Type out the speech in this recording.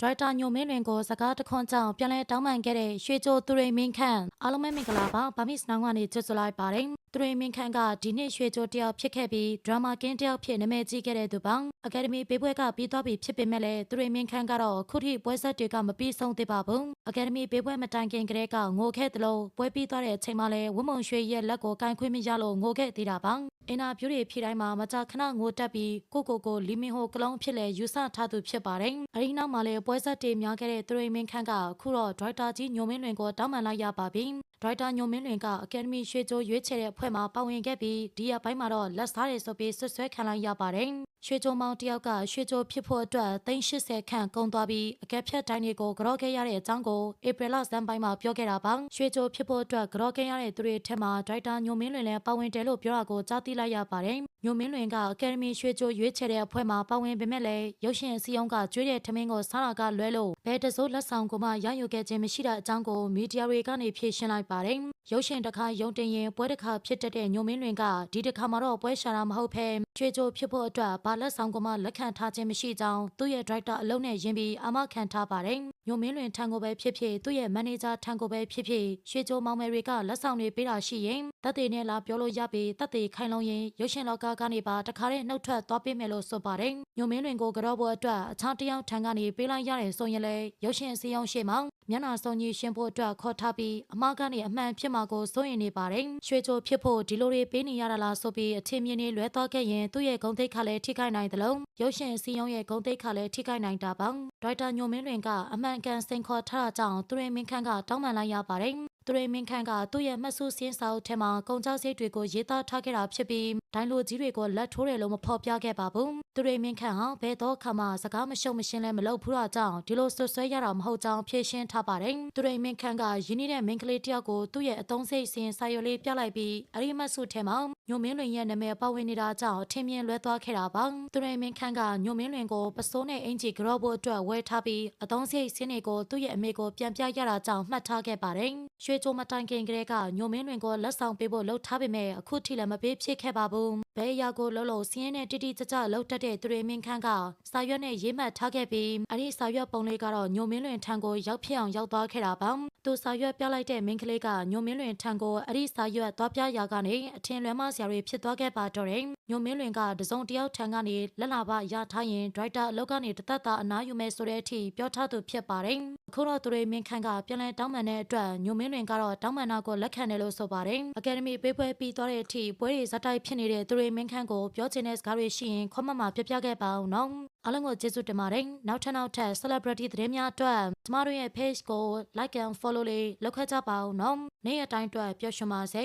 ဒရိုက်တာညိုမင်းလွင်ကိုစကားတခွန်းကြောင့်ပြန်လဲတောင်းပန်ခဲ့တဲ့ရွှေချိုသူရိမင်းခန့်အားလုံးပဲမင်္ဂလာပါဗာမစ်နောင်ကနေကြွတ်စလိုက်ပါတယ် သူရိမင်းခန့်ကဒီနေ့ရွှေချိုတယောက်ဖြစ်ခဲ့ပြီးဒရမာကင်းတယောက်ဖြစ်နာမည်ကြီးခဲ့တဲ့သူပါအကယ်ဒမီပေးပွဲကပြီးသွားပြီဖြစ်ပေမဲ့လည်းသူရိမင်းခန့်ကတော့ခုထိပွဲဆက်တွေကမပြီးဆုံးသေးပါဘူးအကယ်ဒမီပေးပွဲမတိုင်ခင်ကတည်းကငိုခဲ့သလိုပွဲပြီးသွားတဲ့အချိန်မှလည်းဝင်းမုံရွှေရဲ့လက်ကိုကန်ခွင့်မရလို့ငိုခဲ့သေးတာပါအင်နာပြူတွေဖြည့်တိုင်းမှာမကြာခဏငိုတက်ပြီးကိုကိုကိုလီမင်ဟိုကလုံးဖြစ်လေယူဆထားသူဖြစ်ပါတယ်အဲဒီနောက်မှာလည်းပွဲဆက်တွေများခဲ့တဲ့သူရိမင်းခန့်ကခုတော့ဒရိုက်တာကြီးညိုမင်းလွင်ကိုတောင်းပန်လိုက်ရပါပြီ ဒရိုက်တာညိုမင်းလွင်ကအကယ်ဒမီရွှေချိုရွေးချယ်တဲ့အဖွဲ့မှာပါဝင်ခဲ့ပြီးဒီရက်ပိုင်းမှာတော့လက်စားတယ်ဆိုပြီးဆွဆွဲခံလိုက်ရပါတယ်ရွှေချိုမောင်တယောက်ကရွှေချိုဖြစ်ဖို့အတွက်380ခန့်ကုန်သွားပြီးအကက်ဖြတ်တိုင်းတွေကိုကြော့ခဲ့ရတဲ့အကြောင်းကိုဧပြီလဇန်ပိုင်းမှာပြောခဲ့တာပါရွှေချိုဖြစ်ဖို့အတွက်ကြော့ခဲ့ရတဲ့သူတွေထက်မှာဒရိုက်တာညိုမင်းလွင်လည်းပါဝင်တယ်လို့ပြောတာကိုကြားသိလိုက်ရပါတယ်ညိုမင်းလွင်ကအကယ်ဒမီရွှေချိုရွေးချယ်တဲ့အဖွဲ့မှာပါဝင်ပေမဲ့လည်းရုပ်ရှင်အစည်းအရုံးကကျွေးတဲ့ထမင်းကိုစားတာကလွဲလို့ဘယ်တစိုးလက်ဆောင်ကိုမှရယူခဲ့ခြင်းမရှိတဲ့အကြောင်းကိုမီဒီယာတွေကနေဖြေရှင်းလိုက်ပါတယ်ရုပ်ရှင်တစ်ခါယုံတင်ရင်ပွဲတစ်ခါဖြစ်တတ်တဲ့ညိုမင်းလွင်ကဒီတစ်ခါမှာတော့ပွဲရှာတာမဟုတ်ဘဲရွှေချိုဖြစ်ဖို့အတွက်ဘာလက်ဆောင်ကိုမှလက်ခံထားခြင်းမရှိကြောင်းသူ့ရဲ့ဒရိုက်တာအလုံးနဲ့ယင်းပြီးအာမခံထားပါတယ် ညိုမင်းလွင်ထံကိုပဲဖြစ်ဖြစ်သူ့ရဲ့မန်နေဂျာထံကိုပဲဖြစ်ဖြစ်ရွှေချိုမောင်မယ်တွေကလက်ဆောင်တွေပေးတာရှိရင်တက်သေးနဲ့လာပြောလို့ရပြီးတက်သေးခိုင်လုံးရင်ရုပ်ရှင်လောကကနေပါတခါတည်းနှုတ်ထွက်သွားပေးမယ်လို့ဆိုပါတယ်ညိုမင်းလွင်ကိုကြော့ဖို့အတွက်အခြားတစ်ယောက်ထံကနေပေးလိုက်ရတယ်ဆိုရင်လည်းရုပ်ရှင်အစည်းအရုံးရှိမှမျက်နှာစုံကြီးရှင်းဖို့အတွက်ခေါ်ထားပြီးအမှားကနေအမှန်ဖြစ်မှာကိုစိုးရင်နေပါတယ်ရွှေချိုဖြစ်ဖို့ဒီလိုတွေပေးနေရတာလားဆိုပြီးအထင်မြင်နေလွဲသွားခဲ့ရင်သူ့ရဲ့ဂုံတိတ်ခါလည်းထိခိုက်နိုင်တယ်လို့ရုပ်ရှင်အစည်းအရုံးရဲ့ဂုံတိတ်ခါလည်းထိခိုက်နိုင်တာပါဒရိုက်တာညိုမင်းလွင်ကအမှန်ကန်စင်ခေါ်ထားတာကြောင့်သူရင်မင်းခန့်ကတောင်းပန်လိုက်ရပါတယ် သူရိမင်းခန့်ကသူ့ရဲ့မှတ်စုစင်းစာအုပ်ထဲမှာကုန်ကြစိတ်တွေကိုရေးသားထားခဲ့တာဖြစ်ပြီးဒိုင်းလိုကြီးတွေကိုလက်ထိုးတယ်လို့မဖော်ပြခဲ့ပါဘူးသူရိမင်းခန့်ဟာဘယ်တော့ခါမှစကားမရှုံမရှင်းလဲမလုပ်ဘူးတော့ကြောင့်ဒီလိုဆွဆွဲရတာမဟုတ်ကြောင်းဖြေရှင်းထားပါတယ်သူရိမင်းခန့်ကယင်းနေတဲ့မိန်းကလေးတယောက်ကိုသူ့ရဲ့အသုံးစိတ်စင်စာရွက်လေးပြလိုက်ပြီးအရိမတ်စုထဲမှာညိုမင်းလွင်ရဲ့နာမည်ပါဝင်နေတာကြောင့်ထင်မြင်လွဲသွားခဲ့တာပါသူရိမင်းခန့်ကညိုမင်းလွင်ကိုပစိုးနဲ့အင်ဂျီဂရော့ဖို့အတွက်ဝဲထားပြီးအသုံးစိတ်စင်းတွေကိုသူ့ရဲ့အမေကိုပြန်ပြရတာကြောင့်မှတ်ထားခဲ့ပါတယ်ရွှေချိုမတိုင်ခင်ကလေးကညိုမင်းလွင်ကိုလက်ဆောင်ပေးဖို့လှုပ်ထားပေမဲ့အခုထိလည်းမပေးဖြစ်ခဲ့ပါဘူးဘဲအရာကိုလှုပ်လို့စင်းရဲနဲ့တိတိကျကျလှုပ်တတ်တဲ့သူရိမင်းခန့်ကစာရွက်နဲ့ရေးမှတ်ထားခဲ့ပြီးအဲ့ဒီစာရွက်ပုံလေးကတော့ညိုမင်းလွင်ထံကိုရောက်ဖြစ်အောင်ရောက်သွားခဲ့တာပါသူစာရွက်ပြလိုက်တဲ့မိန်းကလေးကညိုမင်းလွင်ထံကိုအဲ့ဒီစာရွက်သွားပြရာကနေအထင်လွဲမစရာတွေဖြစ်သွားခဲ့ပါတော့တယ် ညိုမင်းလွင်ကတစုံတယောက်ထံကနေလက်လာပရထားရင်ဒရိုက်တာအလုပ်ကနေတသက်တာအနားယူမယ်ဆိုတဲ့အထိပြောထားသူဖြစ်ပါတယ်အခုတော့သူရိမင်းခန့်ကပြန်လဲတောင်းပန်တဲ့အတွက်ညိုမင်းလွင်ကတော့တောင်းပန်တာကိုလက်ခံတယ်လို့ဆိုပါတယ်အကယ်ဒမီပေးပွဲပြီးသွားတဲ့အထိပွဲတွေဇက်တိုက်ဖြစ်နေတဲ့သူရိမင်းခန့်ကိုပြောချင်တဲ့စကားတွေရှိရင်ခွန်မမပြပြခဲ့ပါအောင်နော်အားလုံးကိုကျေးဇူးတင်ပါတယ်နောက်ထပ်နောက်ထပ် celebrity သတင်းများအတွက်ကျမတို့ရဲ့ page ကို like and follow လေးလုပ်ခဲ့ကြပါဦးနော်နေ့ရက်တိုင်းအတွက်ပျော်ရွှင်ပါစေ